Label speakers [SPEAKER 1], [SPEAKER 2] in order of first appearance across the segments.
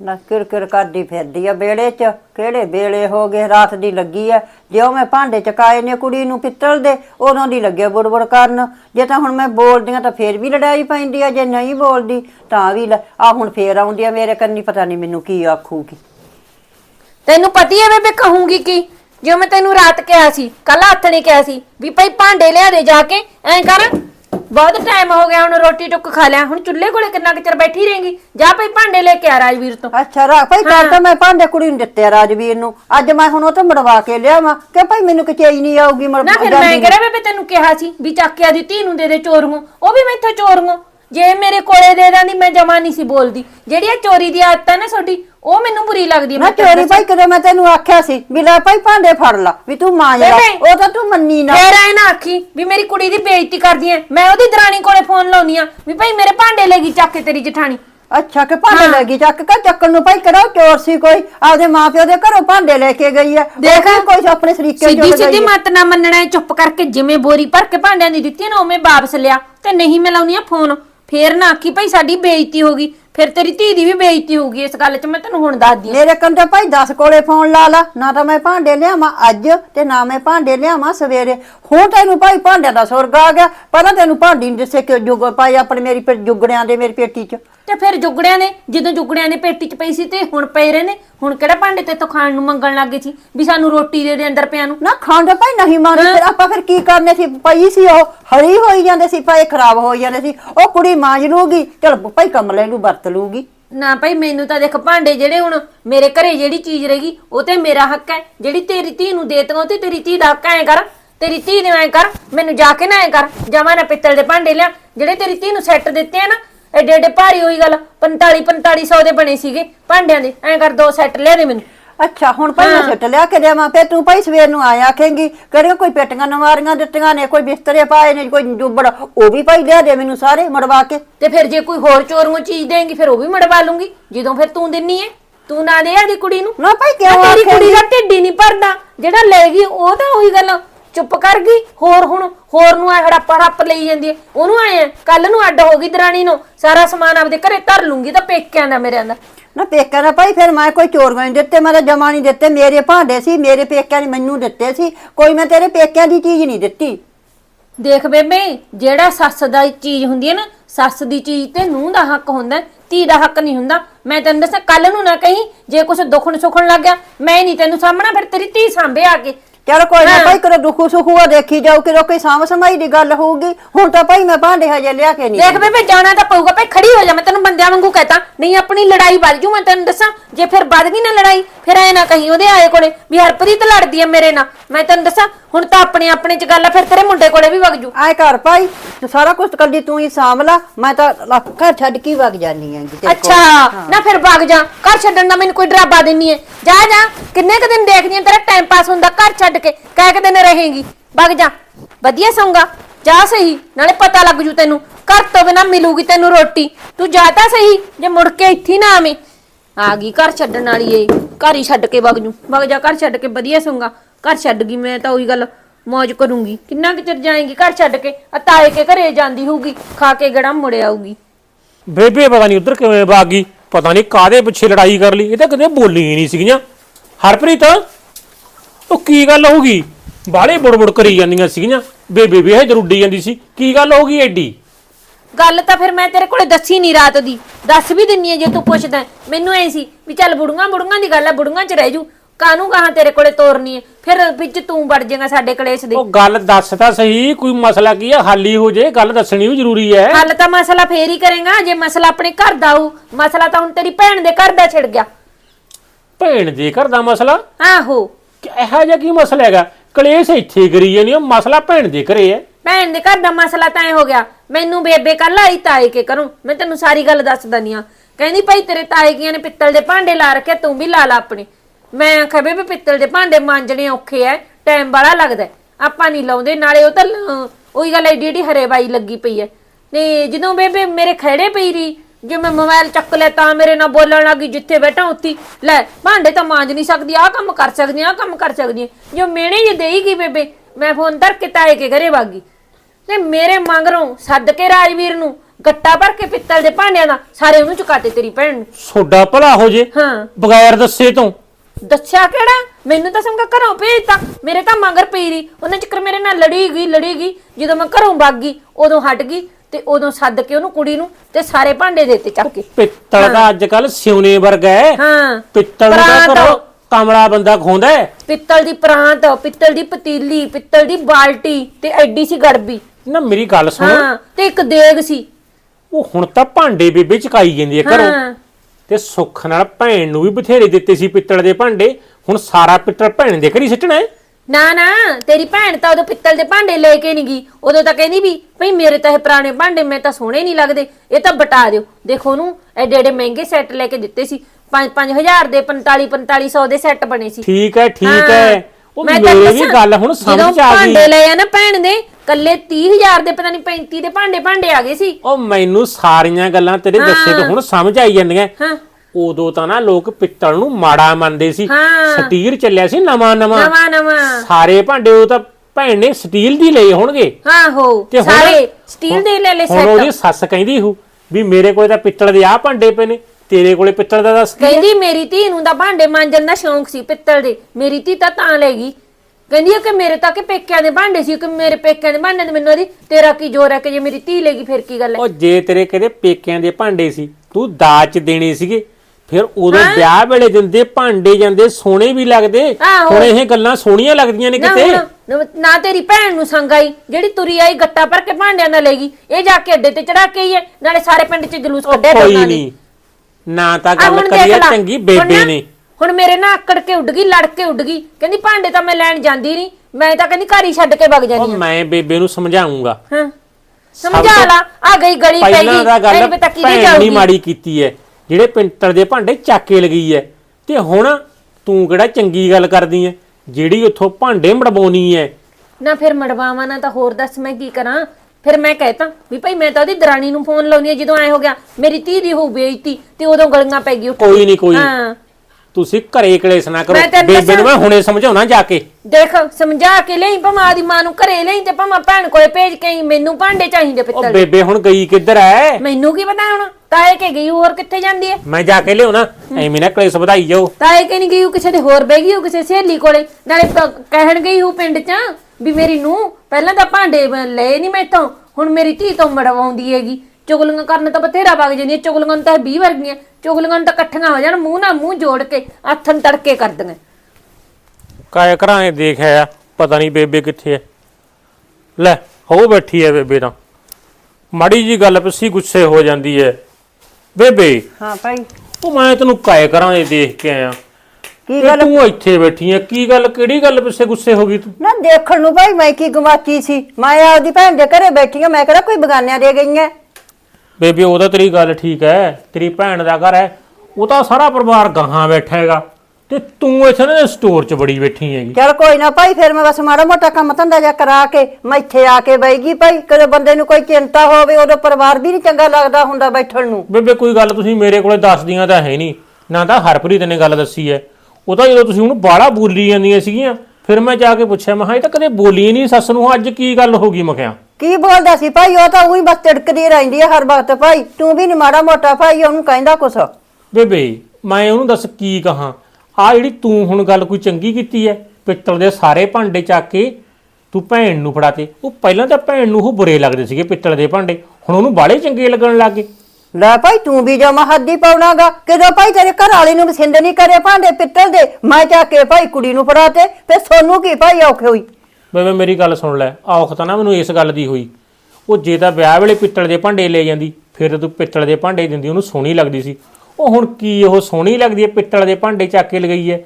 [SPEAKER 1] ਨਾ ਕਿਰਕਿਰ ਕਰਦੀ ਫਿਰਦੀ ਆ ਬੇੜੇ 'ਚ। ਕਿਹੜੇ ਬੇਲੇ ਹੋ ਗਏ? ਰਾਤ ਦੀ ਲੱਗੀ ਆ। ਜਿਉਂ ਮੈਂ ਭਾਂਡੇ ਚਕਾਏ ਨੇ ਕੁੜੀ ਨੂੰ ਪਿੱਤਲ ਦੇ, ਉਦੋਂ ਦੀ ਲੱਗੇ ਬੁੜਬੁੜ ਕਰਨ। ਜੇ ਤਾਂ ਹੁਣ ਮੈਂ ਬੋਲਦੀ ਆ ਤਾਂ ਫੇਰ ਵੀ ਲੜਾਈ ਪੈਂਦੀ ਆ, ਜੇ ਨਹੀਂ ਬੋਲਦੀ ਤਾਂ ਵੀ ਆ ਹੁਣ ਫੇਰ ਆਉਂਦੀ ਆ ਮੇਰੇ ਕੰਨੀ, ਪਤਾ ਨਹੀਂ ਮੈਨੂੰ ਕੀ ਆਖੂਗੀ।
[SPEAKER 2] ਤੈਨੂੰ ਪਤੀ ਹੈ ਬੇਬੇ, ਕਹੂੰਗੀ ਕੀ? ਜੋ ਮੈਂ ਤੈਨੂੰ ਰਾਤ ਕਿਹਾ ਸੀ ਕੱਲ ਹੱਥ ਨੇ ਕਿਹਾ ਸੀ ਵੀ ਭਾਈ ਭਾਂਡੇ ਲਿਆ ਦੇ ਜਾ ਕੇ, ਐਂ ਕਰ। ਬਹੁਤ ਟਾਈਮ ਹੋ ਗਿਆ ਹੁਣ ਰੋਟੀ ਟੁੱਕ ਖਾ ਲਿਆ। ਹੁਣ ਚੁੱਲ੍ਹੇ ਕੋਲੇ ਕਿੰਨਾ ਕੁ ਚਿਰ ਬੈਠੀ ਰਹੇਂਗੀ? ਜਾ ਭਾਈ ਭਾਂਡੇ ਲੈ ਕੇ ਆ ਰਾਜਵੀਰ ਤੋਂ।
[SPEAKER 1] ਅੱਛਾ ਰਾ ਭਾਈ ਕੱਲ ਤਾਂ ਮੈਂ ਭਾਂਡੇ ਕੁੜੀ ਨੂੰ ਦਿੱਤੇ ਆ ਰਾਜਵੀਰ ਨੂੰ। ਅੱਜ ਮੈਂ ਹੁਣ ਉਹ ਤੋਂ ਮੜਵਾ ਕੇ ਲਿਆਵਾਂ। ਕਿ ਭਾਈ ਮੈਨੂੰ ਕਿਚਾਈ ਨਹੀਂ ਆਊਗੀ ਮੜ
[SPEAKER 2] ਨਾ ਫਿਰ ਮੈਂ ਕਿਹੜਾ ਬੇਬੇ ਤੈਨੂੰ ਕਿਹਾ ਸੀ ਵੀ ਚੱਕ ਕੇ ਆਦੀ ਧੀ ਨੂੰ ਦੇ ਦੇ ਚੋਰੀਆਂ? ਉਹ ਵੀ ਮੈਥੋਂ ਚੋਰੀਆਂ। ਜੇ ਮੇਰੇ ਕੋਲੇ ਦੇ ਦਾਂਦੀ ਮੈਂ ਜਮਾ ਨਹੀਂ ਸੀ ਬੋਲਦੀ। ਜਿਹੜੀ ਆ ਚੋਰੀ ਦੀ ਆਦਤ ਹੈ ਨਾ ਤੁਹਾਡੀ ਉਹ ਮੈਨੂੰ ਬੁਰੀ ਲੱਗਦੀ ਹੈ ਮੈਂ ਤੈਨੂੰ
[SPEAKER 1] ਚੋਰੀ ਭਾਈ ਕਦੇ ਮੈਂ ਤੈਨੂੰ ਆਖਿਆ ਸੀ ਵੀ ਲੈ ਭਾਈ ਭਾਂਡੇ ਫੜ ਲਾ ਵੀ ਤੂੰ ਲਾ
[SPEAKER 2] ਬੇਬੇ।
[SPEAKER 1] ਉਹ ਤਾਂ ਤੂੰ ਮੰਨੀ ਨਾ।
[SPEAKER 2] ਫੇਰ ਐ ਨਾ ਆਖੀ ਵੀ ਮੇਰੀ ਕੁੜੀ ਦੀ ਬੇਇੱਜ਼ਤੀ ਕਰਦੀ ਐ। ਮੈਂ ਉਹਦੀ ਦਰਾਣੀ ਕੋਲੇ ਫੋਨ ਲਾਉਣੀ ਆ ਵੀ ਭਾਈ ਮੇਰੇ ਭਾਂਡੇ ਲੈ ਗਈ ਚੱਕ ਕੇ ਤੇਰੀ ਜਠਾਣੀ।
[SPEAKER 1] ਅੱਛਾ ਕਿ ਭਾਂਡੇ ਲੈ ਗਈ ਚੱਕ ਕੇ? ਚੱਕਣ ਨੂੰ ਭਾਈ ਕਰਾਓ ਚੋਰ ਸੀ ਕੋਈ? ਆਪਦੇ ਮਾਪਿਓ ਦੇ ਘਰੋਂ ਭਾਂਡੇ ਲੈ ਕੇ ਗਈ ਆ
[SPEAKER 2] ਦੇਖ
[SPEAKER 1] ਕੋਈ ਆਪਣੇ ਸਰੀਕੇ
[SPEAKER 2] ਸਿੱਧੀ ਸਿੱਧੀ। ਮਤ ਨਾ ਮੰਨਣਾ ਹੈ, ਚੁੱਪ ਕਰਕੇ ਜਿਵੇਂ ਬੋਰੀ ਭਰ ਕੇ ਭਾਂਡਿਆਂ ਦੀ ਦਿੱਤੀ ਨਾ ਉਵੇਂ ਵਾਪਸ ਲਿਆ। ਤੇ ਨਹੀਂ ਮੈਂ ਲਾਉਣੀ ਆ ਫੋਨ। ਫੇਰ ਨਾ ਆਖੀ ਭਾਈ ਸਾਡੀ ਬੇਇੱਜ਼ਤੀ ਹੋ ਗਈ, ਫਿਰ ਤੇਰੀ ਧੀ ਦੀ ਵੀ ਬੇਇੱਜ਼ਤੀ ਹੋਊਗੀ ਇਸ ਗੱਲ 'ਚ ਮੈਂ ਤੈਨੂੰ ਹੁਣ ਦੱਸਦੀ ਹਾਂ।
[SPEAKER 1] ਮੇਰੇ ਕੰਨ ਤੇ ਭਾਈ 10 ਕੋਲੇ ਫੋਨ ਲਾ ਲਾ, ਨਾ ਤਾਂ ਮੈਂ ਭਾਂਡੇ ਲਿਆਵਾਂ ਅੱਜ ਤੇ ਨਾ ਮੈਂ ਭਾਂਡੇ ਲਿਆਵਾਂ ਸਵੇਰੇ। ਹੁਣ ਤੈਨੂੰ ਭਾਈ ਭਾਂਡਿਆਂ ਦਾ ਸੁਰਗ ਆ ਗਿਆ, ਪਹਿਲਾਂ ਤੈਨੂੰ ਭਾਂਡੀ ਨਹੀਂ ਦੱਸੇ ਕਿ ਜੁਗ ਭਾਈ ਆਪਣੇ ਮੇਰੀ ਪੇ- ਜੁਗੜਿਆਂ ਦੇ, ਮੇਰੀ ਪੇਟੀ 'ਚ।
[SPEAKER 2] ਤੇ ਫਿਰ ਜੁਗੜਿਆਂ ਨੇ ਜਦੋਂ ਜੁਗੜਿਆਂ ਨੇ ਪੇਟੀ 'ਚ ਪਈ ਸੀ ਤੇ ਹੁਣ ਪਏ ਰਹੇ ਨੇ ਹੁਣ ਕਿਹੜਾ ਭਾਂਡੇ ਤੇ ਤੋਂ ਖਾਣ ਨੂੰ ਮੰਗਣ ਲੱਗੇ ਸੀ ਵੀ ਸਾਨੂੰ ਰੋਟੀ ਦੇ ਦੇ ਅੰਦਰ ਪਿਆ ਨੂੰ?
[SPEAKER 1] ਨਾ ਖਾਂਦੇ ਭਾਈ ਨਹੀਂ ਮੰਨਦੇ ਫਿਰ ਆਪਾਂ ਫਿਰ ਕੀ ਕਰਨੇ ਸੀ? ਪਈ ਸੀ ਉਹ ਹਰੀ ਹੋਈ ਜਾਂਦੇ ਸੀ ਭਾਈ ਖਰਾਬ ਹੋਈ ਜਾਂਦੇ ਸੀ ਉਹ ਕੁੜੀ ਮਾਂਜ ਲੂਗੀ ਚਲ ਭਾਈ ਕਮਲੇ ਨੂੰ ਵਰਤ ਲੂਗੀ।
[SPEAKER 2] ਨਾ ਭਾਈ ਮੈਨੂੰ ਤਾਂ ਦੇਖ ਭਾਂਡੇ ਜਿਹੜੇ ਹੁਣ ਮੇਰੇ ਘਰੇ ਜਿਹੜੀ ਚੀਜ਼ ਰਹੇਗੀ ਉਹ ਤੇ ਮੇਰਾ ਹੱਕ ਹੈ। ਜਿਹੜੀ ਤੇਰੀ ਧੀ ਨੂੰ ਦੇਤਗਾ ਉਹ ਤੇ ਤੇਰੀ ਧੀ ਦਾ ਹੱਕ ਐ ਕਰ ਤੇਰੀ ਧੀ ਨੂੰ ਐ ਕਰ ਮੈਨੂੰ ਜਾ ਕੇ ਨਾ ਐ ਕਰ ਜਮਾ ਨਾ ਪਿੱਤਲ ਦੇ ਭਾਂਡੇ ਲਿਆ। ਜਿਹੜੇ ਤੇਰੀ ਧੀ ਨੂੰ ਸੈੱਟ ਦਿੱਤੇ ਆ ਨਾ ਐਡੇ ਐਡੇ ਭਾਰੀ ਹੋਈ ਗੱਲ 45 4500 ਦੇ ਬਣੇ ਸੀਗੇ ਭਾਂਡਿਆਂ ਦੇ ਐ ਕਰ ਦੋ ਸੈੱਟ ਲਿਆ ਦੇ ਮੈਨੂੰ।
[SPEAKER 1] ਅੱਛਾ ਹੁਣ ਮੈਂ ਛੱਟ ਲਿਆ ਕੇ ਦੇਵਾਂ ਫੇ ਤੂੰ ਭਾਈ ਸਵੇਰ ਨੂੰ ਆਇਆ ਆਖੇਂਗੀ ਕਿਹੜੀਆਂ ਕੋਈ ਪੇਟੀਆਂ ਨਵਾਰੀਆਂ ਦਿੱਤੀਆਂ ਨੇ ਕੋਈ ਬਿਸਤਰੇ ਪਾਏ ਨੇ ਕੋਈ ਜੁਬੜ ਉਹ ਵੀ ਭਾਈ ਲਿਆ ਦੇ ਮੈਨੂੰ ਸਾਰੇ ਮੜਵਾ ਕੇ।
[SPEAKER 2] ਤੇ ਫਿਰ ਜੇ ਕੋਈ ਹੋਰ ਚੋਰੀਆਂ ਚੀਜ਼ ਦੇਂਗੀ ਫਿਰ ਉਹ ਵੀ ਮੜਵਾ ਲੂੰਗੀ ਜਦੋਂ ਫਿਰ ਤੂੰ ਦਿੰਨੀ ਐ। ਤੂੰ ਨਾ ਦੇ ਆਦੀ ਕੁੜੀ ਨੂੰ।
[SPEAKER 1] ਨਾ ਭਾਈ ਕਿਉਂ
[SPEAKER 2] ਤੇਰੀ ਕੁੜੀ ਦਾ ਢਿੱਡ ਹੀ ਨਹੀਂ ਭਰਦਾ ਜਿਹੜਾ ਲੈ ਗਈ ਉਹ ਤਾਂ ਉਹੀ ਗੱਲ। ਚੁੱਪ ਕਰ ਗਈ? ਹੋਰ ਹੁਣ ਹੋਰ ਨੂੰ ਆ ਹੜੱਪ ਹੜੱਪ ਲਈ ਜਾਂਦੀ ਹੈ। ਉਹਨੂੰ ਆਏ ਕੱਲ ਨੂੰ ਅੱਡ ਹੋ ਗਈ ਦਰਾਣੀ ਨੂੰ। ਸਾਰਾ ਸਮਾਨ ਆਪਦੇ ਘਰੇ ਧਰ ਲੂੰਗੀ ਤਾਂ ਪੇਕਿਆਂ ਦਾ ਮੇਰੇ ਅੰਦਰ।
[SPEAKER 1] ਨਾ ਪੇਕਿਆਂ ਦਾ ਭਾਈ ਫਿਰ ਮੈਂ ਕੋਈ ਚੋਰ ਨਹੀਂ ਦਿੱਤੇ ਮੈਂ ਤਾਂ ਜਮਾ ਨਹੀਂ ਦਿੱਤੇ ਮੇਰੇ ਭਾਂਡੇ ਸੀ ਮੇਰੇ ਪੇਕਿਆਂ ਨੇ ਮੈਨੂੰ ਦਿੱਤੇ ਸੀ। ਕੋਈ ਮੈਂ ਤੇਰੇ ਪੇਕਿਆਂ ਦੀ ਚੀਜ਼ ਨਹੀਂ ਦਿੱਤੀ।
[SPEAKER 2] ਦੇਖ ਬੇਬੇ ਜਿਹੜਾ ਸੱਸ ਦਾ ਚੀਜ਼ ਹੁੰਦੀ ਹੈ ਨਾ ਸੱਸ ਦੀ ਚੀਜ਼ ਤੇ ਨੂੰਹ ਦਾ ਹੱਕ ਹੁੰਦਾ ਧੀ ਦਾ ਹੱਕ ਨਹੀਂ ਹੁੰਦਾ। ਮੈਂ ਤੈਨੂੰ ਦੱਸਾਂ ਕੱਲ ਨੂੰ ਨਾ ਕਹੀਂ ਜੇ ਕੁਛ ਦੁੱਖਣ ਸੁਖਣ ਲੱਗ ਗਿਆ ਮੈਂ ਨਹੀਂ ਤੈਨੂੰ ਸਾਹਮਣਾ ਫਿਰ ਤੇਰੀ ਧੀ ਸਾਂਭੇ ਆ ਕੇ।
[SPEAKER 1] ਚਲ ਕੋਈ ਨਾ। ਭਾਈ ਕਰੋ ਦੁੱਖ ਸੁੱਖ ਹੋਆ ਦੇਖੀ ਜਾਓ ਕਿ ਕੋਈ ਸਾਮ ਸਮਾਈ ਦੀ ਗੱਲ ਹੋਊਗੀ ਹੁਣ ਤਾਂ ਭਾਈ ਮੈਂ ਭਾਂਡੇ ਹਜੇ ਲਿਆ ਕੇ ਨਹੀਂ
[SPEAKER 2] ਦੇਖ ਬੇਬੇ ਜਾਣਾ ਤਾਂ ਪਊਗਾ ਭਾਈ ਖੜੀ ਹੋ ਜਾ ਮੈਂ ਤੈਨੂੰ ਬੰਦਿਆਂ ਵਾਂਗੂ ਕਹਤਾ ਨਹੀਂ ਆਪਣੀ ਲੜਾਈ ਵੱਧ ਜੂ ਮੈਂ ਤੈਨੂੰ ਦੱਸਾਂ। ਜੇ ਫਿਰ ਵੱਧ ਗਈ ਨਾ ਲੜਾਈ ਫਿਰ ਐ ਨਾ ਕਹੀਂ ਉਹਦੇ ਆਏ ਕੋਲੇ ਵੀ ਹਰਪ੍ਰੀਤ ਲੜਦੀ ਐ ਮੇਰੇ ਨਾਲ। ਮੈਂ ਤੈਨੂੰ ਦੱਸਾਂ ਹੁਣ ਤਾਂ ਆਪਣੇ ਆਪਣੇ ਚ ਗੱਲ ਆ ਫਿਰ ਤੇਰੇ ਮੁੰਡੇ ਕੋਲੇ ਵੀ ਵਗ ਜੂ।
[SPEAKER 1] ਆਏ ਘਰ ਭਾਈ ਤੂੰ ਸਾਰਾ ਕੁਝ ਕੱਲੀ ਤੂੰ ਹੀ ਸਾਂਭ ਲਾ ਮੈਂ ਤਾਂ ਲ- ਘਰ ਛੱਡ ਕੇ ਹੀ ਵਗ ਜਾਨੀ ਆਂ ਕੋਲ।
[SPEAKER 2] ਅੱਛਾ ਨਾ ਫਿਰ ਵਗ ਜਾ ਘਰ ਛੱਡਣ ਦਾ ਮੈਨੂੰ ਕੋਈ ਡਰਾਬਾ ਦਿੰਨੀ ਐ। ਜਾ ਜਾ ਕਿੰਨੇ ਕ ਦਿਨ ਦੇਖਦੀ ਆਂ ਤੇਰਾ ਟਾਈਮ ਪਾਸ ਹੁੰਦਾ ਘਰ ਛੱਡ ਕੇ ਕਹਿ ਕੇ ਦਿਨ ਰਹੇਗੀ। ਵਗ ਜਾ ਵਧੀਆ ਸੌਂਗਾ ਜਾ ਸਹੀ ਨਾਲੇ ਪਤਾ ਲੱਗ ਜੂ ਤੈਨੂੰ। ਘਰ ਤੋਂ ਬਿਨਾ ਮਿਲੂਗੀ ਤੈਨੂੰ ਰੋਟੀ। ਤੂੰ ਜਾ ਤਾਂ ਸਹੀ, ਜੇ ਮੁੜ ਕੇ ਇੱਥੇ ਨਾ ਆਵੇਂ। ਆ ਗਈ ਘਰ ਛੱਡਣ ਵਾਲੀ ਏ। ਘਰ ਹੀ ਛੱਡ ਕੇ ਵਗ ਜੂ। ਵਗ ਜਾ, ਘਰ ਛੱਡ ਕੇ ਵਧੀਆ ਸੌਂਗਾ। ਘਰ ਛੱਡ ਗਈ ਮੈਂ ਤਾਂ ਉਹੀ ਗੱਲ ਮौज ਕਰੂੰਗੀ। ਕਿੰਨਾ ਕੁ ਚਿਰ ਜਾਏਗੀ ਘਰ ਛੱਡ ਕੇ? ਆ ਤਾਏ ਕੇ ਘਰੇ ਜਾਂਦੀ ਹੋਊਗੀ, ਖਾ ਕੇ ਗੜਾ ਮੁੜ ਆਊਗੀ।
[SPEAKER 3] ਬੇਬੇ, ਪਤਾ ਨਹੀਂ ਉਧਰ ਕਿਵੇਂ ਭਾਗ ਗਈ। ਪਤਾ ਨਹੀਂ ਕਾਦੇ ਪਿੱਛੇ ਲੜਾਈ ਕਰ ਲਈ। ਇਹ ਤਾਂ ਕਦੇ ਬੋਲੀ ਹੀ ਨਹੀਂ ਸੀਗੀਆਂ। ਹਰਪ੍ਰੀਤ, ਉਹ ਕੀ ਗੱਲ ਹੋਊਗੀ ਗਈ? ਬਾਲੇ ਬੁੜਬੁੜ ਕਰੀ ਜਾਂਦੀਆਂ ਸੀਗੀਆਂ। ਬੇਬੇ ਵੀ ਇਹ ਜਰੂਡੀ ਜਾਂਦੀ ਸੀ। ਕੀ ਗੱਲ ਹੋਊਗੀ ਗਈ ਐਡੀ
[SPEAKER 2] ਗੱਲ ਤਾਂ ਫਿਰ ਮੈਂ ਤੇਰੇ ਕੋਲੇ ਦੱਸੀ ਨਹੀਂ ਰਾਤ ਦੀ। ਦੱਸ ਵੀ ਦਿੰਨੀ ਆ ਜੇ ਤੂੰ ਪੁੱਛਦਾ। ਹੈ। ਮੈਨੂੰ ਐ ਸੀ ਵੀ ਚੱਲ ਬੁੜੂਆਂ ਬੁੜੂਆਂ ਦੀ ਗੱਲ ਆ ਬੁੜੂਆਂ ਚ ਰਹਿ ਜੂ। ਕਾਨੂੰ ਕਹਾਂ ਤੇਰੇ ਕੋਲੇ ਤੋਰਨੀ ਹੈ ਫਿਰ ਵਿੱਚ ਤੂੰ ਵੜ ਜਾਏਗਾ ਸਾਡੇ ਕਲੇਸ਼ ਦੇ।
[SPEAKER 3] ਉਹ ਗੱਲ ਦੱਸ ਤਾਂ ਸਹੀ ਕੋਈ ਮਸਲਾ ਕੀ ਹੈ ਹੱਲ ਹੀ ਹੋ ਜੇ ਗੱਲ ਦੱਸਣੀ ਵੀ ਜ਼ਰੂਰੀ ਹੈ।
[SPEAKER 2] ਹੱਲ ਤਾਂ ਮਸਲਾ ਫੇਰ ਹੀ ਕਰੇਗਾ ਜੇ ਮਸਲਾ ਆਪਣੇ ਘਰ ਦਾ ਹੋਊ। ਮਸਲਾ ਤਾਂ ਹੁਣ ਤੇਰੀ ਭੈਣ ਦੇ ਘਰ ਦਾ ਛਿੜ ਗਿਆ।
[SPEAKER 3] ਭੈਣ ਦੇ ਘਰ ਦਾ ਮਸਲਾ?
[SPEAKER 2] ਆਹੋ।
[SPEAKER 3] ਕਿ ਇਹੋ ਜਿਹਾ ਕੀ ਮਸਲਾ ਹੈਗਾ? ਕਲੇਸ਼ ਇੱਥੇ ਕਰੀ ਜਾਂਦੀ ਆ ਮਸਲਾ ਭੈਣ ਦੇ ਘਰੇ ਹੈ।
[SPEAKER 2] ਭੈਣ ਦੇ ਘਰ ਦਾ ਮਸਲਾ ਤਾਂ ਐ ਹੋ ਗਿਆ। ਮੈਨੂੰ ਬੇਬੇ ਕੱਲ ਆਈ ਤਾਏ ਕੇ ਕਰੂੰ ਮੈਂ ਤੈਨੂੰ ਸਾਰੀ ਗੱਲ ਦੱਸ ਦਨੀ ਆ ਕਹਿੰਦੀ ਭਾਈ ਤੇਰੇ ਤਾਏ ਕੀਆਂ ਨੇ ਪਿੱਤਲ ਦੇ ਭਾਂਡੇ ਲਾ ਰੱਖੇ ਤੂੰ ਵੀ ਲਾ ਲਾ ਆਪਣੇ। ਮੈਂ ਆਖਿਆ ਬੇਬੇ ਪਿੱਤਲ ਦੇ ਭਾਂਡੇ ਮਾਂਜਣੇ ਔਖੇ ਐ ਟਾਈਮ ਬੜਾ ਲੱਗਦਾ ਆਪਾਂ ਨਹੀਂ ਲਾਉਂਦੇ, ਨਾਲੇ ਉਹ ਤਾਂ ਉਹੀ ਗੱਲ ਐਡੀ ਐਡੀ ਹਰੇਬਾਈ ਲੱਗੀ ਪਈ ਐ। ਤੇ ਜਦੋਂ ਬੇਬੇ ਮੇਰੇ ਖੜੇ ਪਈ ਰਹੀ, ਜੇ ਮੈਂ ਮੋਬਾਈਲ ਚੱਕ ਲਿਆ ਤਾਂ ਮੇਰੇ ਨਾਲ ਬੋਲਣ ਲੱਗੀ, ਜਿੱਥੇ ਬੈਠਾ ਉੱਤੀ ਲੈ, ਭਾਂਡੇ ਤਾਂ ਮਾਂਜ ਨਹੀਂ ਸਕਦੀ, ਆਹ ਕੰਮ ਕਰ ਸਕਦੀ, ਆਹ ਕੰਮ ਕਰ ਸਕਦੀ ਜੋ ਮੇਣੇ ਜੇ ਦੇਈ ਗਈ ਬੇਬੇ, ਮੈਂ ਫੋਨ ਧਰ ਕੇ ਤਾਏ ਕੇ ਘਰੇ ਵਾਗੀ ਤੇ ਮੇਰੇ ਮੰਗਰੋਂ ਸੱਦ ਕੇ ਰਾਜਵੀਰ ਨੂੰ ਗੱਟਾ ਭਰ ਕੇ ਪਿੱਤਲ ਦੇ ਭਾਂਡਿਆਂ ਦਾ ਸਾਰੇ ਉਹਨੂੰ ਚੁਕਾਤੇ ਤੇਰੀ ਭੈਣ ਨੂੰ।
[SPEAKER 3] ਸੋਡਾ ਭਲਾ ਹੋ ਜੇ।
[SPEAKER 2] ਹਾਂ।
[SPEAKER 3] ਬਗੈਰ ਦੱਸੇ ਤੋਂ।
[SPEAKER 2] ਦੱਸਿਆ ਕਿਹੜਾ? ਮੈਨੂੰ ਤਾਂ ਸਮਝਾ ਘਰੋਂ ਭੇਜਤਾ। ਮੇਰੇ ਤਾਂ ਮਗਰ ਪਈ ਰਹੀ। ਉਹਨੇ ਚੱਕਰ ਮੇਰੇ ਨਾਲ ਲੜੀ ਗਈ ਲੜੀ ਗਈ। ਜਦੋਂ ਮੈਂ ਘਰੋਂ ਭੱਗ ਗਈ ਉਦੋਂ ਹਟ ਗਈ ਤੇ ਉਦੋਂ ਸੱਦ ਕੇ ਉਹਨੂੰ ਕੁੜੀ ਨੂੰ ਤੇ ਸਾਰੇ ਭਾਂਡੇ ਦੇਤੇ ਚੱਕ ਕੇ।
[SPEAKER 3] ਪਿੱਤਲ ਦਾ ਅੱਜ ਕੱਲ ਸਿਉਨੇ ਵਰਗਾ ਹੈ।
[SPEAKER 2] ਹਾਂ।
[SPEAKER 3] ਪਿੱਤਲ
[SPEAKER 2] ਪਰਾਤ।
[SPEAKER 3] ਕਰੋ। ਕਮਲਾ ਬੰਦਾ ਖੋਂਦਾ ਹੈ?
[SPEAKER 2] ਪਿੱਤਲ ਦੀ ਪ੍ਰਾਂਤ ਪਿੱਤਲ ਦੀ ਪਤੀਲੀ ਪਿੱਤਲ ਦੀ ਬਾਲਟੀ ਤੇ ਐਡੀ ਸੀ ਗੜਬੀ।
[SPEAKER 3] ਨਾ ਮੇਰੀ ਗੱਲ ਸੁਣ।
[SPEAKER 2] ਹਾਂ ਤੇ ਇੱਕ ਦੇਗ ਸੀ।
[SPEAKER 3] ਉਹ ਹੁਣ ਤਾਂ ਭਾਂਡੇ ਬੇਬੇ ਚਕਾਈ ਜਾਂਦੀ ਹੈ ਘਰੋਂ।
[SPEAKER 2] ਹਾਂ
[SPEAKER 3] ਤੇ ਸੁੱਖ ਨਾਲ ਭੈਣ ਨੂੰ ਵੀ ਬਥੇਰੇ ਦਿੱਤੇ ਸੀ ਪਿੱਤਲ ਦੇ ਭਾਂਡੇ। ਹੁਣ ਸਾਰਾ ਪਿੱਤਲ ਭੈਣ ਦੇ ਘਰੀ ਸਿੱਟਣਾ ਹੈ?
[SPEAKER 2] ਨਾ ਨਾ ਤੇਰੀ ਭੈਣ ਤਾਂ ਉਦੋਂ ਪਿੱਤਲ ਦੇ ਭਾਂਡੇ ਲੈ ਕੇ ਨਹੀਂ ਗਈ। ਉਦੋਂ ਤਾਂ ਕਹਿੰਦੀ ਵੀ ਭਈ ਮੇਰੇ ਤਾਂ ਇਹ ਪੁਰਾਣੇ ਭਾਂਡੇ ਮੈਂ ਤਾਂ ਸੋਹਣੇ ਨਹੀਂ ਲੱਗਦੇ। ਇਹ ਤਾਂ ਬਟਾ ਦਿਓ। ਦੇਖੋ ਉਹਨੂੰ ਐਡੇ ਐਡੇ ਮਹਿੰਗੇ ਸੈੱਟ ਲੈ ਕੇ ਦਿੱਤੇ ਸੀ। 5-5000 ਦੇ 45 4500 ਦੇ ਸੈੱਟ ਬਣੇ ਸੀ।
[SPEAKER 3] ਠੀਕ ਹੈ ਠੀਕ
[SPEAKER 2] ਹਾਂ।
[SPEAKER 3] ਹੈ। ਉਹ
[SPEAKER 2] ਮੈਂ ਤੈਨੂੰ
[SPEAKER 3] ਮੇਰੀ ਵੀ
[SPEAKER 2] ਦੱਸਾਂ,
[SPEAKER 3] ਗੱਲ ਹੁਣ
[SPEAKER 2] ਜਦੋਂ
[SPEAKER 3] ਸਮਝ ਆ
[SPEAKER 2] ਭਾਂਡੇ
[SPEAKER 3] ਗਈ
[SPEAKER 2] ਲਏ ਆ ਨਾ ਭੈਣ ਦੇ ਕੱਲੇ 30000 ਦੇ ਪਤਾ ਨਹੀਂ 35 ਦੇ ਭਾਂਡੇ ਭਾਂਡੇ ਆ ਗਏ ਸੀ।
[SPEAKER 3] ਉਹ ਮੈਨੂੰ ਸਾਰੀਆਂ ਗੱਲਾਂ ਤੇਰੇ ਦੱਸੇ ਤੋਂ ਹੁਣ ਸਮਝ ਆਈ ਜਾਂਦੀਆਂ।
[SPEAKER 2] ਹਾਂ।
[SPEAKER 3] ਉਦੋਂ ਤਾਂ ਨਾ ਲੋਕ ਪਿੱਤਲ ਨੂੰ ਮਾੜਾ ਮੰਨਦੇ ਸੀ।
[SPEAKER 2] ਹਾਂ।
[SPEAKER 3] ਸਟੀਲ ਚੱਲਿਆ ਸੀ ਨਵਾਂ ਨਵਾਂ।
[SPEAKER 2] ਨਵਾਂ ਨਵਾਂ।
[SPEAKER 3] ਸਾਰੇ ਭਾਂਡੇ ਉਹ ਤਾਂ ਭੈਣ ਨੇ ਸਟੀਲ ਦੀ ਲਏ ਹੋਣਗੇ। ਤੇ ਹੁਣ-
[SPEAKER 2] ਸਾਰੇ ਸਟੀਲ ਦੇ ਲੈ ਲੈ
[SPEAKER 3] ਹੁਣ ਉਹਦੀ
[SPEAKER 2] ਸੈੱਟ
[SPEAKER 3] ਸੱਸ ਕਹਿੰਦੀ ਹੂ ਵੀ ਮੇਰੇ ਕੋਲੇ ਤਾਂ ਪਿੱਤਲ ਦੇ ਆਹ ਭਾਂਡੇ ਪਏ ਨੇ। ਤੇਰੇ ਕੋਲੇ ਪਿੱਤਲ ਦਾ ਦੱਸ ਕੀ?
[SPEAKER 2] ਕਹਿੰਦੀ ਮੇਰੀ ਧੀ ਨੂੰ ਤਾਂ ਭਾਂਡੇ ਮਾਂਜਣ ਦਾ ਸ਼ੌਂਕ ਸੀ ਪਿੱਤਲ ਦੇ। ਮੇਰੀ ਧੀ ਤਾਂ ਤਾਂ ਲੈ ਗਈ। ਕਹਿੰਦੀ ਆ ਕਿ ਮੇਰੇ ਤਾਂ ਕਿ ਪੇਕਿਆਂ ਦੇ ਭਾਂਡੇ ਸੀ ਕਿ ਮੇਰੇ ਪੇਕਿਆਂ ਦੇ ਭਾਂਡੇ ਤੇ ਮੈਨੂੰ ਆਦੀ ਤੇਰਾ ਕੀ ਜ਼ੋਰ ਹੈ ਕਿ ਜੇ ਮੇਰੀ ਧੀ ਲੈ ਗਈ ਫਿਰ ਕੀ ਗੱਲ ਹੈ?
[SPEAKER 3] ਉਹ ਜੇ ਤੇਰੇ ਕਿਹਦੇ ਪੇਕਿਆਂ ਦੇ ਭਾਂਡੇ ਸੀ ਤੂੰ ਦਾਜ ਚ ਦੇਣੇ ਸੀਗੇ। ਫਿਰ ਉਦੋਂ ਵਿਆਹ ਵੇਲੇ ਦਿੰਦੇ ਭਾਂਡੇ ਜਾਂਦੇ ਸੋਹਣੇ ਵੀ ਲੱਗਦੇ।
[SPEAKER 2] ਆਹੋ।
[SPEAKER 3] ਹੁਣ ਇਹ ਗੱਲਾਂ ਸੋਹਣੀਆਂ ਲੱਗਦੀਆਂ ਨੇ
[SPEAKER 2] ਨਾ
[SPEAKER 3] ਕਿਤੇ।
[SPEAKER 2] ਹੁਣ ਨਾ- ਤੇਰੀ ਭੈਣ ਨੂੰ ਸੰਗ ਆਈ ਜਿਹੜੀ ਤੁਰੀ ਆਈ ਗੱਟਾ ਭਰ ਕੇ ਭਾਂਡਿਆਂ ਦਾ ਲੈ ਗਈ। ਇਹ ਜਾ ਕੇ ਅੱਡੇ ਤੇ ਚੜਾ ਕੇ ਆਈ ਹੈ ਨਾਲੇ ਸਾਰੇ ਪਿੰਡ 'ਚ ਜਲੂਸ ਕੱਢਿਆ
[SPEAKER 3] ਕੋਈ
[SPEAKER 2] ਨੇ।
[SPEAKER 3] ਨਹੀਂ। ਨਾ ਤਾਂ ਗੱਲ
[SPEAKER 2] ਹੁਣ ਦੇਖ ਲਾ,
[SPEAKER 3] ਚੰਗੀ
[SPEAKER 2] ਹੁਣ
[SPEAKER 3] ਬੇਬੇ
[SPEAKER 2] ਨਾ-
[SPEAKER 3] ਨੇ।
[SPEAKER 2] ਹੁਣ ਮੇਰੇ ਨਾਲ ਆਕੜ ਕੇ ਉੱਡ ਗਈ ਲੜ ਕੇ ਉੱਡ ਗਈ। ਕਹਿੰਦੀ ਭਾਂਡੇ ਤਾਂ ਮੈਂ ਲੈਣ ਜਾਂਦੀ ਨਹੀਂ ਮੈਂ ਤਾਂ ਕਹਿੰਦੀ ਘਰ ਹੀ ਛੱਡ ਕੇ ਵਗ
[SPEAKER 3] ਉਹ
[SPEAKER 2] ਜਾਨੀ
[SPEAKER 3] ਮੈਂ ਬੇਬੇ ਨੂੰ ਸਮਝਾਉਂਗਾ।
[SPEAKER 2] ਹਾਂ। ਸਮਝਾ
[SPEAKER 3] ਤੋਂ
[SPEAKER 2] ਲਾ ਆ ਗਈ ਗਲੀ ਪੈ
[SPEAKER 3] ਪਹਿਲਾਂ
[SPEAKER 2] ਗਈ।
[SPEAKER 3] ਦਾ ਗੱਲ
[SPEAKER 2] ਐਂ ਪਤਾ ਕਿਹਦੇ
[SPEAKER 3] ਭੈਣ ਨਹੀਂ
[SPEAKER 2] ਜਾਊਗੀ।
[SPEAKER 3] ਮਾੜੀ ਕੀਤੀ ਹੈ ਜਿਹੜੇ ਪਿੰਤਲ ਦੇ ਭਾਂਡੇ ਚੱਕ ਕੇ ਲਗਈ ਹੈ ਤੇ ਹੁਣ ਤੂੰ ਕਿਹੜਾ ਚੰਗੀ ਗੱਲ ਕਰਦੀ ਹੈ ਜਿਹੜੀ ਉੱਥੋਂ ਭਾਂਡੇ ਮੜਵਾਉਣੀ ਹੈ
[SPEAKER 2] ਨਾ ਫਿਰ ਮੜਵਾਵਾਂ ਨਾ ਤਾਂ ਹੋਰ ਦੱਸ ਮੈਂ ਕੀ ਕਰਾਂ? ਫਿਰ ਮੈਂ ਕਹਿਤਾ ਵੀ ਭਾਈ ਮੈਂ ਤਾਂ ਉਹਦੀ ਦਰਾਣੀ ਨੂੰ ਫੋਨ ਲਾਉਣੀ ਆ ਜਦੋਂ ਐ ਹੋ ਗਿਆ ਮੇਰੀ ਧੀ ਦੀ ਹੋ ਬੇਇੱਜ਼ਤੀ ਤੇ ਉਦੋਂ ਗਲੀਆਂ ਪੈ ਗਈ ਉੱਠ।
[SPEAKER 3] ਕੋਈ ਨਹੀਂ ਕੋਈ
[SPEAKER 2] ਹਾਂ।
[SPEAKER 3] ਤੁਸੀਂ ਘਰੇ ਕਲੇਸ਼ ਨਾ ਕਰੋ।
[SPEAKER 2] ਤੈਨੂੰ
[SPEAKER 3] ਬੇਬੇ ਨੂੰ ਮੈਂ ਹੁਣੇ ਸਮਝਾਉਣਾ ਜਾ ਕੇ।
[SPEAKER 2] ਦੇਖ ਸਮਝਾ ਕੇ ਲਈ ਭਾਵੇਂ ਆਦੀ ਮਾਂ ਨੂੰ ਘਰੇ ਲਈ ਤੇ ਭਾਵੇਂ ਭੈਣ ਕੋਲੇ ਭੇਜ ਕੇ ਆਈ, ਮੈਨੂੰ ਭਾਂਡੇ ਚਾਹੀਦੇ
[SPEAKER 3] ਉਹ
[SPEAKER 2] ਪਿੱਤਲ ਦੇ।
[SPEAKER 3] ਬੇਬੇ ਹੁਣ ਗਈ ਕਿੱਧਰ ਐ?
[SPEAKER 2] ਮੈਨੂੰ ਕੀ ਪਤਾ ਹੁਣ ਤਾਏ ਕੇ ਗਈ ਹੋਰ ਕਿੱਥੇ ਜਾਂਦੀ ਹੈ
[SPEAKER 3] ਮੈਂ ਜਾ ਕੇ ਲਿਆਉਣਾ। ਐਵੇਂ ਨਾ ਕਲੇਸ਼ ਵਧਾਈ ਜਾਓ।
[SPEAKER 2] ਤਾਏ ਕੇ ਨਹੀਂ ਗਈ ਉਹ ਕਿਸੇ ਦੇ ਹੋਰ ਬਹਿ ਗਈ ਉਹ ਕਿਸੇ ਸਹੇਲੀ ਕੋਲੇ। ਨਾਲੇ ਪ- ਕਹਿਣ ਗਈ ਉਹ ਪਿੰਡ 'ਚ। ਵੀ ਮੇਰੀ ਨੂੰ ਪਹਿਲਾਂ ਤਾਂ ਭਾਂਡੇ ਬ- ਲਏ ਨਹੀਂ ਮੈਥੋਂ ਹੁਣ ਮੇਰੀ ਧੀ ਤੋਂ ਮੜਵਾਉਂਦੀ ਹੈਗੀ। ਚੁਗਲੀਆਂ ਕਰਨ ਤਾਂ ਬਥੇਰਾ ਵਗ ਜਾਂਦੀਆਂ ਚੁਗਲੀਆਂ ਨੂੰ ਤਾਂ 20 ਵਰਗੀਆਂ ਚੁਗਲੀਆਂ ਨੂੰ ਤਾਂ ਇਕੱਠੀਆਂ ਹੋ ਜਾਣ ਮੂੰਹ ਨਾਲ ਮੂੰਹ ਜੋੜ ਕੇ ਹੱਥਨ ਤੜਕੇ ਕਰਦੀਆਂ।
[SPEAKER 3] ਕਾਇ ਘਰਾਂ ਇਹ ਦੇਖਿਆ ਪਤਾ ਨਹੀਂ ਬੇਬੇ ਕਿੱਥੇ ਐ। ਲੈ ਹੋ ਬੈਠੀ ਐ ਬੇਬੇ ਤਾਂ। ਮਾੜੀ ਜੀ ਗੱਲ ਪਿੱਛੀ ਗੁੱਸੇ ਹੋ ਜਾਂਦੀ ਐ। ਬੇਬੇ
[SPEAKER 1] ਹਾਂ ਭਾਈ।
[SPEAKER 3] ਉਹ ਮੈਂ ਤੈਨੂੰ ਕਾਇ ਘਰਾਂ ਦੇ ਦੇਖ ਕੇ ਆਇਆ।
[SPEAKER 1] ਕੀ
[SPEAKER 3] ਤੇ
[SPEAKER 1] ਗੱਲ?
[SPEAKER 3] ਤੂੰ ਇੱਥੇ ਬੈਠੀ ਐ ਕੀ ਗੱਲ ਕਿਹੜੀ ਗੱਲ ਪਿੱਛੇ ਗੁੱਸੇ ਹੋ ਗਈ ਤੂੰ?
[SPEAKER 1] ਨਾ ਦੇਖਣ ਨੂੰ ਭਾਈ ਮੈਂ ਕੀ ਗਵਾਚੀ ਸੀ। ਮੈਂ ਆਪਦੀ ਭੈਣ ਦੇ ਘਰੇ ਬੈਠੀ ਆ ਮੈਂ ਕਿਹੜਾ ਕੋਈ ਬਗਾਨਿਆਂ ਦੇ ਗਈ ਐ
[SPEAKER 3] ਬੇਬੇ ਉਹਦਾ ਤੇਰੀ ਗੱਲ ਠੀਕ ਐ ਤੇਰੀ ਭੈਣ ਦਾ ਘਰ ਐ ਉਹ ਤਾਂ ਸਾਰਾ ਪਰਿਵਾਰ ਗਾਹਾਂ ਬੈਠਾ ਹੈਗਾ ਤੇ ਤੂੰ ਇੱਥੇ ਨਾ ਸਟੋਰ 'ਚ ਬੜੀ ਬੈਠੀ ਹੈਗੀ।
[SPEAKER 1] ਚਲ ਕੋਈ ਨਾ ਭਾਈ ਫਿਰ ਮੈਂ ਬਸ ਮਾੜਾ ਮੋਟਾ ਕੰਮ ਧੰਦਾ ਜਾ ਕਰਾ ਕੇ ਮੈਂ ਇੱਥੇ ਆ ਕੇ ਬੈਗੀ ਭਾਈ ਕਦੇ ਬੰਦੇ ਨੂੰ ਕੋਈ ਚਿੰਤਾ ਹੋਵੇ ਉਹਦਾ ਪਰਿਵਾਰ ਵੀ ਨਹੀਂ ਚੰਗਾ ਲੱਗਦਾ ਹੁੰਦਾ ਬੈਠਣ ਨੂੰ।
[SPEAKER 3] ਬੇਬੇ ਕੋਈ ਗੱਲ ਤੁਸੀਂ ਮੇਰੇ ਕੋਲੇ ਦੱਸਦੀਆਂ ਤਾਂ ਹੈ ਨਹੀਂ ਨਾ ਤਾਂ ਹਰਪ੍ਰੀਤ ਨੇ ਗੱਲ ਦੱਸੀ ਹੈ ਉਹ ਤਾਂ ਜਦੋਂ ਤੁਸੀਂ ਉਹਨੂੰ ਬਾਲਾ ਬੋਲੀ ਜਾਂਦੀਆਂ ਸੀਗੀਆਂ ਫਿਰ ਮੈਂ ਜਾ ਕੇ ਪੁੱਛਿਆ ਮੈਂ ਕਿਹਾ ਇਹ ਤਾਂ ਕਦੇ ਬੋਲੀ ਨਹੀਂ ਸੱਸ ਨੂੰ ਅੱਜ ਕੀ ਗੱਲ ਹੋ ਗਈ ਮੈਂ ਕਿਹਾ।
[SPEAKER 1] ਕੀ ਬੋਲਦਾ ਸੀ ਭਾਈ? ਉਹ ਤਾਂ ਉਹੀ ਬਸ ਤਿੜਕਦੀ ਰਹਿੰਦੀ ਹੈ ਹਰ ਵਕਤ ਭਾਈ। ਤੂੰ ਵੀ ਨਹੀਂ ਮਾੜਾ ਮੋਟਾ ਭਾਈ ਉਹਨੂੰ ਕਹਿੰਦਾ ਕੁਛ।
[SPEAKER 3] ਬੇਬੇ ਮੈਂ ਉਹਨੂੰ ਦੱਸ ਕੀ ਕਹਾਂ? ਆ ਜਿਹੜੀ ਤੂੰ ਹੁਣ ਗੱਲ ਕੋਈ ਚੰਗੀ ਕੀਤੀ ਹੈ ਪਿੱਤਲ ਦੇ ਸਾਰੇ ਭਾਂਡੇ ਚੱਕ ਕੇ ਤੂੰ ਭੈਣ ਨੂੰ ਫੜਾਤੇ। ਉਹ ਪਹਿਲਾਂ ਤਾਂ ਭੈਣ ਨੂੰ ਉਹ ਬੁਰੇ ਲੱਗਦੇ ਸੀਗੇ ਪਿੱਤਲ ਦੇ ਭਾਂਡੇ। ਹੁਣ ਉਹਨੂੰ ਬਾਲੇ ਚੰਗੇ ਲੱਗਣ ਲੱਗ
[SPEAKER 1] ਲੈ ਭਾਈ, ਤੂੰ ਵੀ ਜਮਾ ਹੱਦੀ ਪਾਉਣਾਗਾ। ਕਿਦੋਂ ਭਾਈ ਤੇਰੇ ਘਰ ਵਾਲੀ ਨੂੰ ਪਸੰਦ ਨਹੀਂ ਕਰੇ ਭਾਂਡੇ ਪਿੱਤਲ ਦੇ? ਮੈਂ ਚੱਕ ਕੇ ਭਾਈ ਕੁੜੀ ਨੂੰ ਫੜਾਤੇ ਫਿਰ ਸੋਨੂੰ ਕੀ ਭਾਈ ਔਖੇ ਹੋਈ?
[SPEAKER 3] ਬੇਬੇ ਮੇਰੀ ਗੱਲ ਸੁਣ ਲੈ ਔਖ ਤਾਂ ਨਾ ਮੈਨੂੰ ਇਸ ਗੱਲ ਦੀ ਹੋਈ। ਉਹ ਜੇ ਤਾਂ ਵਿਆਹ ਵੇਲੇ ਪਿੱਤਲ ਦੇ ਭਾਂਡੇ ਲੈ ਜਾਂਦੀ, ਫਿਰ ਤਾਂ ਤੂੰ ਪਿੱਤਲ ਦੇ ਭਾਂਡੇ ਦਿੰਦੀ, ਉਹਨੂੰ ਸੋਹਣੀ ਲੱਗਦੀ ਸੀ। ਉਹ ਹੁਣ ਕੀ, ਉਹ ਸੋਹਣੀ ਲੱਗਦੀ ਹੈ, ਪਿੱਤਲ ਦੇ ਭਾਂਡੇ ਚੱਕ ਕੇ ਲਗਾਈ ਹੈ?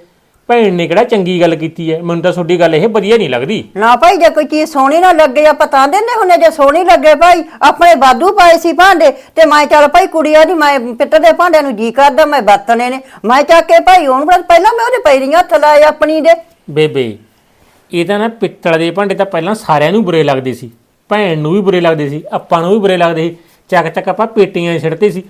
[SPEAKER 3] ਭੈਣ ਨੇ ਕਿਹੜਾ ਚੰਗੀ ਗੱਲ ਕੀਤੀ ਹੈ ਮੈਨੂੰ ਤਾਂ ਤੁਹਾਡੀ ਗੱਲ ਇਹ ਵਧੀਆ ਨਹੀਂ ਲੱਗਦੀ।
[SPEAKER 1] ਨਾ ਭਾਈ ਜੇ ਕੋਈ ਚੀਜ਼ ਸੋਹਣੀ ਨਾ ਲੱਗੇ ਆਪਾਂ ਤਾਂ ਦਿੰਦੇ ਹੁੰਨੇ ਜੇ ਸੋਹਣੀ ਲੱਗੇ ਭਾਈ ਆਪਣੇ ਬਾਦੂ ਪਾਏ ਸੀ ਭਾਂਡੇ ਤੇ ਮੈਂ ਚੱਲ ਭਾਈ ਕੁੜੀ ਉਹਦੀ ਮੈਂ ਪਿੱਤਲ ਦੇ ਭਾਂਡਿਆਂ ਨੂੰ ਜੀ ਕਰਦਾ ਮੈਂ ਵਰਤਣੇ ਨੇ। ਮੈਂ ਚੱਕ ਕੇ ਭਾਈ ਉਹਨੂੰ ਫੜਾ- ਪਹਿਲਾਂ ਮੈਂ ਉਹਦੇ ਪੈਰੀਆਂ ਹੱਥ ਲਾਏ ਆਪਣੀ ਦੇ।
[SPEAKER 3] ਬੇਬੇ ਇਹ ਤਾਂ ਨਾ ਪਿੱਤਲ ਦੇ ਭਾਂਡੇ ਤਾਂ ਪਹਿਲਾਂ ਸਾਰਿਆਂ ਨੂੰ ਬੁਰੇ ਲੱਗਦੇ ਸੀ। ਭੈਣ ਨੂੰ ਵੀ ਬੁਰੇ ਲੱਗਦੇ ਸੀ ਆਪਾਂ ਨੂੰ ਵੀ ਬੁਰੇ ਲੱਗਦੇ ਸੀ। ਚੱਕ ਚੱਕ ਆਪਾਂ ਪੇਟੀਆਂ 'ਚ ਸਿੱਟਦੇ ਸੀ।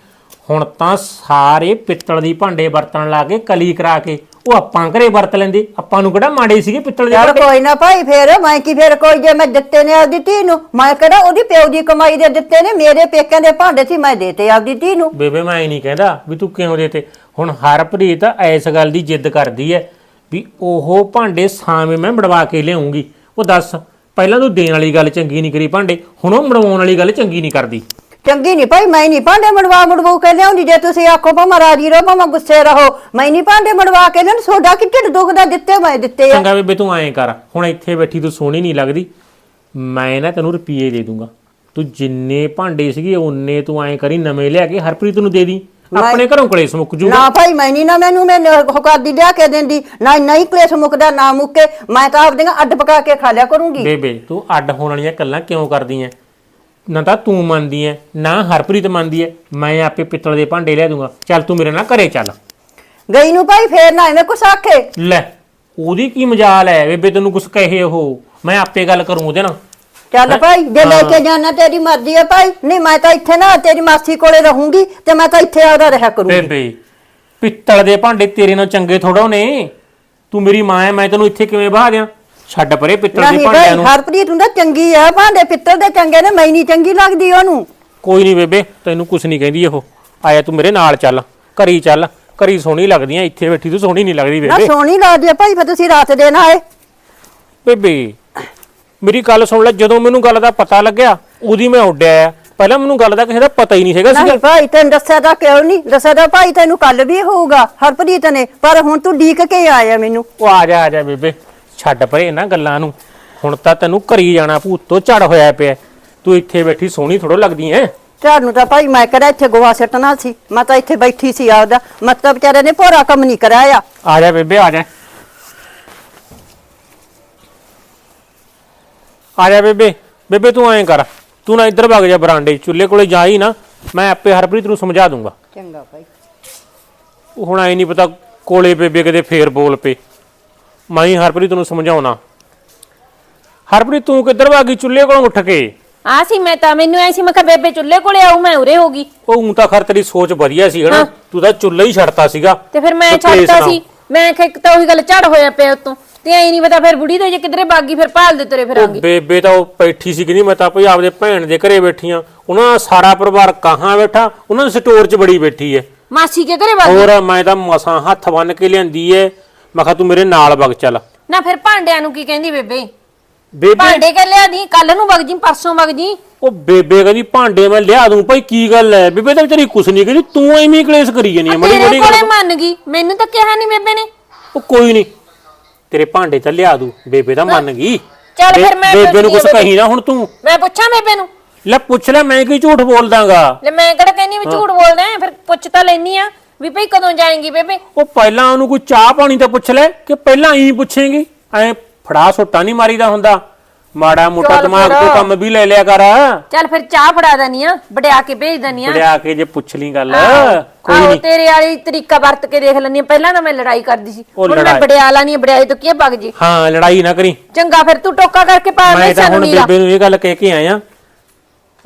[SPEAKER 3] ਹੁਣ ਤਾਂ ਸਾਰੇ ਪਿੱਤਲ ਦੀ ਭਾਂਡੇ ਵਰਤਣ ਲਾ ਕੇ ਕਲੀ ਕਰਾ ਕੇ। ਉਹ ਆਪਾਂ ਘਰੇ ਵਰਤ ਲੈਂਦੇ ਆਪਾਂ ਨੂੰ ਕਿਹੜਾ ਮਾੜੇ ਸੀਗੇ ਪਿੱਤਲ ਦੇ ਭਾਂਡੇ
[SPEAKER 1] ਕੋਈ ਨਾ ਭਾਈ ਫੇਰ ਮੈਂ ਕੀ ਫੇਰ ਕੋਈ ਜੇ ਮੈਂ ਦਿੱਤੇ ਨੇ ਆਪਦੀ ਧੀ ਨੂੰ ਮੈਂ ਕਿਹੜਾ ਉਹਦੀ ਪਿਓ ਦੀ ਕਮਾਈ ਦੇ ਦਿੱਤੇ ਨੇ ਮੇਰੇ ਪੇਕਿਆਂ ਦੇ ਭਾਂਡੇ ਸੀ ਮੈਂ ਦੇਤੇ ਆਪਦੀ ਧੀ ਨੂੰ।
[SPEAKER 3] ਬੇਬੇ ਮੈਂ ਇਹ ਨਹੀਂ ਕਹਿੰਦਾ ਵੀ ਤੂੰ ਕਿਉਂ ਦੇਤੇ। ਹੁਣ ਹਰਪ੍ਰੀਤ ਐਸ ਗੱਲ ਦੀ ਜਿੱਦ ਕਰਦੀ ਐ ਵੀ ਉਹ ਭਾਂਡੇ ਸਾਵੇਂ ਮੈਂ ਮੜਵਾ ਕੇ ਲਿਆਉਂਗੀ। ਉਹ ਦੱਸ ਪਹਿਲਾਂ ਤੂੰ ਦੇਣ ਵਾਲੀ ਗੱਲ ਚੰਗੀ ਨਹੀਂ ਕਰੀ ਭਾਂਡੇ ਹੁਣ ਉਹ ਮੜਵਾਉਣ ਵਾਲੀ ਗੱਲ ਚੰਗੀ ਨਹੀਂ ਕਰਦੀ।
[SPEAKER 1] ਚੰਗੀ ਨਹੀਂ ਭਾਈ ਮੈਂ ਨਹੀਂ ਭਾਂਡੇ ਮੜਵਾ ਮੜਵਾਉ ਕੇ ਲਿਆਉਂਦੀ ਜੇ ਤੁਸੀਂ ਆਖੋ ਭਾਵੇਂ ਰਾਜੀ ਰਹੋ ਭਾਵੇਂ ਗੁੱਸੇ ਰਹੋ ਮੈਂ ਨਹੀਂ ਭਾਂਡੇ ਮੜਵਾ ਕੇ ਲਿਆਉਣ ਸੋਡਾ ਕਿ ਢਿੱਡ ਦੁਖਦਾ ਦਿੱਤੇ ਮੈਂ ਦਿੱਤੇ ਆ।
[SPEAKER 3] ਚੰਗਾ ਬੇਬੇ ਤੂੰ ਐਂ ਕਰ ਹੁਣ ਇੱਥੇ ਬੈਠੀ ਤੂੰ ਸੋਹਣੀ ਨਹੀਂ ਲੱਗਦੀ ਮੈਂ ਨਾ ਤੈਨੂੰ ਰੁਪਏ ਦੇ ਦੂੰਗਾ। ਤੂੰ ਜਿੰਨੇ ਭਾਂਡੇ ਸੀਗੇ ਉਹਨੇ ਤੂੰ ਐਂ ਕਰੀ ਨਵੇਂ ਲਿਆ ਕੇ ਹਰਪ੍ਰੀਤ ਨੂੰ ਦੇ ਦੀ। ਆਪਣੇ ਘਰੋਂ ਕਲੇਸ਼ ਮੁੱਕ ਜੂਗਾ।
[SPEAKER 1] ਨਾ ਭਾਈ ਮੈਂ ਨਹੀਂ ਨਾ ਮੈਨੂੰ ਮੈਂ ਹੁਕਾਦੀ ਲਿਆ ਕੇ ਦਿੰਦੀ ਨਾ ਨਹੀਂ ਕਲੇਸ਼ ਮੁਕਦਾ ਨਾ ਮੁੱਕੇ ਮੈਂ ਤਾਂ ਆਪਦੀਆਂ ਅੱਡ ਪਕਾ ਕੇ ਖਾ ਲਿਆ ਕਰੂੰਗੀ।
[SPEAKER 3] ਬੇਬੇ ਤੂੰ ਅੱਡ ਹੋਣ ਵਾਲੀਆਂ ਗੱਲਾਂ ਕਿਉਂ ਕਰਦੀ ਐ? ਨਾ ਤਾਂ ਤੂੰ ਮੰਨਦੀ ਐ ਨਾ ਹਰਪ੍ਰੀਤ ਮੰਨਦੀ ਐ ਮੈਂ ਆਪੇ ਪਿੱਤਲ ਦੇ ਭਾਂਡੇ ਲਿਆ ਦੂੰਗਾ। ਚੱਲ ਤੂੰ ਮੇਰੇ ਨਾਲ ਘਰੇ ਚੱਲ।
[SPEAKER 1] ਗਈ ਨੂੰ ਭਾਈ ਫੇਰ ਨਾ ਐਵੇਂ ਕੁਛ ਆਖੇ?
[SPEAKER 3] ਲੈ ਉਹਦੀ ਕੀ ਮਜਾਲ ਐ ਬੇਬੇ ਤੈਨੂੰ ਕੁਛ ਕਹੇ ਉਹ। ਮੈਂ ਆਪੇ ਗੱਲ ਕਰੂੰ ਉਹਦੇ ਨਾਲ।
[SPEAKER 1] ਚੱਲ ਭਾਈ ਜੇ ਲੈ ਕੇ ਜਾਣਾ ਤੇਰੀ ਮਰਜ਼ੀ ਹੈ ਭਾਈ। ਨਹੀਂ ਮੈਂ ਤਾਂ ਇੱਥੇ ਨਾ ਤੇਰੀ ਮਾਸੀ ਕੋਲੇ ਰਹੂੰਗੀ ਤੇ ਮੈਂ ਤਾਂ ਇੱਥੇ ਆਦਾ ਰਿਹਾ ਕਰੂੰਗੀ।
[SPEAKER 3] ਬੇਬੇ ਪਿੱਤਲ ਦੇ ਭਾਂਡੇ ਤੇਰੇ ਨਾਲ ਚੰਗੇ ਥੋੜਾ ਨੇ ਤੂੰ ਮੇਰੀ ਮਾਂ ਐ ਮੈਂ ਤੈਨੂੰ ਇੱਥੇ ਕਿਵੇਂ ਬਾਹ ਦਿਆਂ? ਛੱਡ ਪਰੇ ਪਿੱਤਲ ਦੇ
[SPEAKER 1] ਨਹੀਂ
[SPEAKER 3] ਭਾਂਡਿਆਂ
[SPEAKER 1] ਭਾਈ
[SPEAKER 3] ਨੂੰ।
[SPEAKER 1] ਹਰਪ੍ਰੀਤ ਹੁੰਦਾ ਚੰਗੀ ਆ ਭਾਂਡੇ ਪਿੱਤਲ ਦੇ ਚੰਗੇ ਨੇ ਮੈਂ ਨਹੀਂ ਚੰਗੀ ਲੱਗਦੀ ਉਹਨੂੰ।
[SPEAKER 3] ਕੋਈ ਨਹੀਂ ਬੇਬੇ ਤੈਨੂੰ ਕੁਛ ਨਹੀਂ ਕਹਿੰਦੀ ਉਹ। ਆਇਆ ਤੂੰ ਮੇਰੇ ਨਾਲ ਚੱਲ ਘਰੀ ਚੱਲ ਘਰੀ ਸੋਹਣੀ ਲੱਗਦੀ ਐ ਇੱਥੇ ਬੈਠੀ ਤੂੰ ਸੋਹਣੀ ਨਹੀਂ ਲੱਗਦੀ
[SPEAKER 1] ਨਾ
[SPEAKER 3] ਬੇਬੇ।
[SPEAKER 1] ਸੋਹਣੀ ਲੱਗਦੀ ਆ ਭਾਈ ਫਿਰ ਤੁਸੀਂ ਰਾਤ ਦੇ ਨਾ ਆਏ।
[SPEAKER 3] ਬੇਬੇ ਮੇਰੀ ਗੱਲ ਸੁਣ ਲੈ ਜਦੋਂ ਮੈਨੂੰ ਗੱਲ ਦਾ ਪਤਾ ਲੱਗਿਆ ਉਹਦੀ ਮੈਂ ਉੱਡਿਆ ਆ। ਪਹਿਲਾਂ ਮੈਨੂੰ ਗੱਲ ਦਾ ਕਿਸੇ ਦਾ ਪਤਾ ਹੀ ਨਹੀਂ ਸੀਗਾ
[SPEAKER 1] ਨਹੀਂ ਭਾਈ ਤੈਨੂੰ ਦੱਸਿਆ ਤਾਂ ਕਿਉਂ ਨਹੀਂ? ਦੱਸਿਆ ਤਾਂ ਭਾਈ ਤੈਨੂੰ ਕੱਲ ਵੀ ਹੋਊਗਾ ਹਰਪ੍ਰੀਤ ਨੇ ਪਰ ਹੁਣ ਤੂੰ ਡੀਕ ਕੇ ਆਇਆ ਮੈਨੂੰ।
[SPEAKER 3] ਉਹ ਆ ਜਾ ਆ ਜਾ ਬੇਬੇ। ਛੱਡ ਪਰੇ ਇਹਨਾਂ ਗੱਲਾਂ ਨੂੰ। ਹੁਣ ਤਾਂ ਤੈਨੂੰ ਘਰੀ ਜਾਣਾ ਭੂਤ ਤੋਂ ਝੜ ਹੋਇਆ ਪਿਆ। ਤੂੰ ਇੱਥੇ ਬੈਠੀ ਸੋਹਣੀ ਥੋੜੋ ਲੱਗਦੀ ਐ
[SPEAKER 1] ਤੁਹਾਨੂੰ ਤਾਂ ਭਾਈ ਮੈਂ ਕਿਹੜਾ ਇੱਥੇ ਗੋਹਾ ਸਿੱਟਣਾ ਸੀ? ਮੈਂ ਤਾਂ ਇੱਥੇ ਬੈਠੀ ਸੀ ਆਪਦਾ। ਮਤਲਬ ਵਿਚਾਰੇ ਨੇ ਭੋਰਾ ਕੰਮ ਨਹੀਂ ਕਰਾਇਆ।
[SPEAKER 3] ਆ ਜਾ ਬੇਬੇ ਆ ਜਾ। ਆ ਜਾ ਬੇਬੇ। ਬੇਬੇ ਤੂੰ ਐਂ ਕਰ। ਤੂੰ ਨਾ ਇੱਧਰ ਭੱਗ ਜਾ ਬਰਾਂਡੇ 'ਚ, ਚੁੱਲ੍ਹੇ ਕੋਲੇ ਜਾ ਹੀ ਨਾ। ਮੈਂ ਆਪੇ ਹਰਪ੍ਰੀਤ ਨੂੰ ਸਮਝਾ ਦੂੰਗਾ।
[SPEAKER 1] ਚੰਗਾ ਭਾਈ।
[SPEAKER 3] ਉਹ ਹੁਣ ਐ ਨਹੀਂ ਪਤਾ ਕੋਲੇ ਬੇਬੇ ਕਿਤੇ ਫੇਰ ਬੋਲ ਪਏ। ਮੈਂ ਹੀ ਹਰਪ੍ਰੀਤ ਨੂੰ ਸਮਝਾਉਣਾ। ਹਰਪ੍ਰੀਤ ਤੂੰ ਕਿੱਧਰ ਭਾਗੀ ਚੁੱਲ੍ਹੇ ਕੋਲੋਂ ਉੱਠ ਕੇ?
[SPEAKER 2] ਆ ਸੀ ਮੈਂ ਤਾਂ ਮੈਨੂੰ ਐ ਸੀ ਮੈਂ ਕਿਹਾ ਬੇਬੇ ਚੁੱਲ੍ਹੇ ਕੋਲੇ ਆਉ ਮੈਂ ਉਰੇ ਹੋਗੀ
[SPEAKER 3] ਉਹ ਊਂ ਤਾਂ ਖਰ ਤੇਰੀ ਸੋਚ ਵਧੀਆ ਸੀ ਹਨਾ? ਤੂੰ ਤਾਂ ਚੁੱਲ੍ਹਾ ਹੀ ਛੱਡਤਾ ਸੀਗਾ।
[SPEAKER 2] ਤੇ ਫਿਰ ਮੈਂ ਛੱਡਤਾ। ਸੀ। ਮੈਂ ਕਿਹਾ ਇੱਕ ਤਾਂ ਉਹੀ ਗੱਲ ਝੜ ਹੋਇਆ ਪਿਆ ਉਤੋਂ। ਤੇ ਐ ਨਹੀਂ ਪਤਾ ਫਿਰ ਬੁੜੀ ਦੇ ਜੇ ਕਿਧਰੇ ਬਾਗੀ ਫਿਰ ਭਾਲ ਦੇ ਤੁਰੇ
[SPEAKER 3] ਉਹ
[SPEAKER 2] ਫਿਰਾਂਗੇ
[SPEAKER 3] ਬੇਬੇ ਤਾਂ ਉਹ ਬੈਠੀ ਸੀ ਕਿ ਨਹੀਂ ਮੈਂ ਤਾਂ ਭਈ ਆਪਦੇ ਭੈਣ ਦੇ ਘਰੇ ਬੈਠੀ ਆ ਉਹਨਾਂ ਦਾ ਸਾਰਾ ਪਰਿਵਾਰ ਕਹਾਂ ਬੈਠਾ? ਉਹਨਾਂ ਦੇ ਸਟੋਰ 'ਚ ਬੜੀ ਬੈਠੀ ਐ
[SPEAKER 2] ਮਾਸੀ ਕੇ ਘਰੇ ਬਾਗੀ
[SPEAKER 3] ਹੋਰ ਮੈਂ ਤਾਂ ਮਸਾਂ ਹੱਥ ਬੰਨ ਕੇ ਲਿਆਂਦੀ ਐ ਮੈਂ ਕਿਹਾ ਤੂੰ ਮੇਰੇ ਨਾਲ ਵਗ ਚੱਲ।
[SPEAKER 2] ਨਾ ਫਿਰ ਭਾਂਡਿਆਂ ਨੂੰ ਕੀ ਕਹਿੰਦੀ ਬੇਬੇ?
[SPEAKER 3] ਬੇਬੇ
[SPEAKER 2] ਭਾਂਡੇ ਕਰ ਲਿਆ ਦੀ? ਕੱਲ ਨੂੰ ਵਗ ਜੀ ਪਰਸੋਂ ਵਗ ਜੀ।
[SPEAKER 3] ਉਹ ਬੇਬੇ ਕਹਿੰਦੀ ਭਾਂਡੇ ਮੈਂ ਲਿਆ ਦੂੰ ਭਾਈ ਕੀ ਗੱਲ ਐ? ਬੇਬੇ ਤਾਂ ਵਿਚਾਰੀ ਕੁਛ ਨਹੀਂ ਕਹਿੰਦੀ ਤੂੰ ਐਵੇਂ ਹੀ ਕਲੇਸ਼ ਕਰੀ ਜਾਨੀ ਐ ਮੜੀ
[SPEAKER 2] ਤੇਰੇ
[SPEAKER 3] ਮੜੀ
[SPEAKER 2] ਕੋਲੇ ਮੰਨ ਗਈ। ਮੈਨੂੰ ਤਾਂ ਕਿਹਾ ਨਹੀਂ ਬੇਬੇ ਨੇ।
[SPEAKER 3] ਉਹ ਕੋਈ ਨਹੀਂ ਤੇਰੇ ਭਾਂਡੇ ਤਾਂ ਲਿਆ ਦੂੰ ਬੇਬੇ ਤਾਂ ਮੰਨ ਗਈ।
[SPEAKER 2] ਚੱਲ ਫਿਰ ਮੈਂ
[SPEAKER 3] ਬੇਬੇ ਨੂੰ
[SPEAKER 2] ਪੁੱਛਦੀ
[SPEAKER 3] ਕੁਛ
[SPEAKER 2] ਆ
[SPEAKER 3] ਕਹੀ ਨਾ ਹੁਣ ਤੂੰ।
[SPEAKER 2] ਮੈਂ ਪੁੱਛਾਂ ਬੇਬੇ ਨੂੰ?
[SPEAKER 3] ਲੈ ਪੁੱਛ ਲੈ ਮੈਂ ਕੀ ਝੂਠ ਬੋਲਦਾਗਾ?
[SPEAKER 2] ਲੈ ਮੈਂ ਕਿਹੜਾ ਕਹਿੰਦੀ ਵੀ ਝੂਠ ਬੋਲਦਾ ਹੈ, ਫਿਰ ਪੁੱਛ ਤਾਂ ਲੈਣੀ ਆ। ਵੀ ਭਈ ਕਦੋਂ ਜਾਏਂਗੀ ਬੇਬੇ?
[SPEAKER 3] ਉਹ ਪਹਿਲਾਂ ਉਹਨੂੰ ਕੋਈ ਚਾਹ ਪਾਣੀ ਤਾਂ ਪੁੱਛ ਲੈ ਕਿ ਪਹਿਲਾਂ ਹੀ ਪੁੱਛੇਂਗੀ। ਐ ਫੜਾ ਸੋਟਾ ਨਹੀਂ ਮਾਰੀਦਾ ਹੁੰਦਾ। ਮਾੜਾ ਮੋਟਾ ਦਿਮਾਗ। ਤੋਂ ਕੰਮ ਵੀ ਲੈ ਲਿਆ ਕਰ।
[SPEAKER 2] ਚੱਲ ਫਿਰ ਚਾਹ ਫੜਾ ਦਨੀ ਆ ਵੜਿਆ ਕੇ ਭੇਜ ਦਨੀ ਆ।
[SPEAKER 3] ਫੜਿਆ ਕੇ ਜੇ ਪੁੱਛ ਲਈ ਗੱਲ। ਕੋਈ
[SPEAKER 2] ਆਹੋ
[SPEAKER 3] ਨਹੀਂ।
[SPEAKER 2] ਤੇਰੇ ਵਾਲੀ ਤਰੀਕਾ ਵਰਤ ਕੇ ਦੇਖ ਲੈਣੀ ਪਹਿਲਾਂ ਤਾਂ ਮੈਂ ਲੜਾਈ ਕਰਦੀ ਸੀ।
[SPEAKER 3] ਉਹ
[SPEAKER 2] ਹੁਣ ਮੈਂ
[SPEAKER 3] ਲੜਾਈ।
[SPEAKER 2] ਵੜਿਆ ਲਾਣੀ ਬੜਿਆਈ ਤੋਂ ਕੀ ਭਗ ਜੀ?
[SPEAKER 3] ਹਾਂ ਲੜਾਈ ਨਾ ਕਰੀ।
[SPEAKER 2] ਚੰਗਾ ਫਿਰ ਤੂੰ ਟੋਕਾ ਕਰਕੇ ਪਾ
[SPEAKER 3] ਮੈਂ
[SPEAKER 2] ਦੇ
[SPEAKER 3] ਤਾਂ
[SPEAKER 2] ਸਾਨੂੰ
[SPEAKER 3] ਹੁਣ
[SPEAKER 2] ਨੀਰਾ
[SPEAKER 3] ਬੇਬੇ ਨੂੰ ਇਹ ਗੱਲ ਕਹਿ ਕੇ ਆਇਆ।